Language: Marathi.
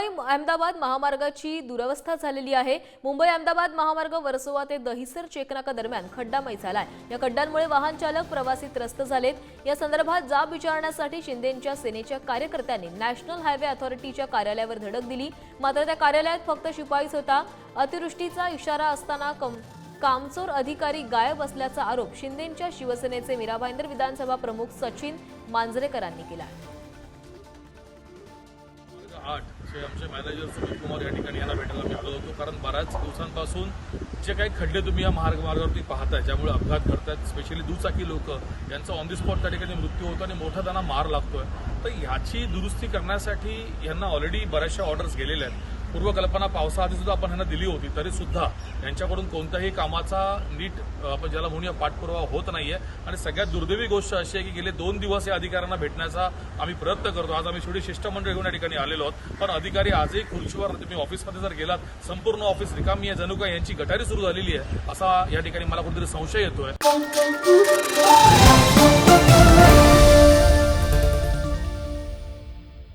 मुंबई अहमदाबाद महामार्गाची दुरवस्था झालेली आहे. मुंबई अहमदाबाद महामार्ग वर्सोवा ते दहिसर चेकनाका दरम्यान खड्डामय झालाय. या खड्ड्यांमुळे वाहन चालक प्रवासी त्रस्त झालेत. या संदर्भात जाब विचारण्यासाठी शिंदेच्या सेनेच्या कार्यकर्त्यांनी नॅशनल हायवे अथॉरिटीच्या कार्यालयावर धडक दिली. मात्र त्या कार्यालयात फक्त शिपाईच होता. अतिवृष्टीचा इशारा असताना कम कामचोर अधिकारी गायब असल्याचा आरोप शिंदेच्या शिवसेनेचे मीरा भाईंदर विधानसभा प्रमुख सचिन मांजरेकरांनी केला आहे. आठ जे आमचे मॅनेजर सुमित कुमार या ठिकाणी यांना भेटायला मी आलो होतो. कारण बऱ्याच दिवसांपासून जे काही खड्डे तुम्ही या मार्ग मार्गावरती पाहताय ज्यामुळे अपघात घडतात स्पेशली दुचाकी लोक यांचा ऑन दी स्पॉट त्या ठिकाणी मृत्यू होतो आणि मोठा त्यांना मार लागतोय. तर ह्याची दुरुस्ती करण्यासाठी यांना ऑलरेडी बऱ्याचशा ऑर्डर्स गेलेल्या आहेत. पूर्वकल्पना पावसाआधी सुद्धा आपण यांना दिली होती तरी सुद्धा यांच्याकडून कोणत्याही कामाचा नीट आपण ज्याला म्हणूया पाठपुरावा होत नाहीये. आणि सगळ्यात दुर्दैवी गोष्ट अशी आहे की गेले दोन दिवस या अधिकाऱ्यांना भेटण्याचा आम्ही प्रयत्न करतो. आज आम्ही शेवटी शिष्टमंडळ घेऊन या ठिकाणी आलेलो आहोत. पण अधिकारी आजही खुर्चीवर तुम्ही ऑफिसमध्ये जर गेलात संपूर्ण ऑफिस रिकामी आहे जणू काय यांची गटारी सुरू झालेली आहे असा या ठिकाणी मला कुठेतरी संशय येतोय.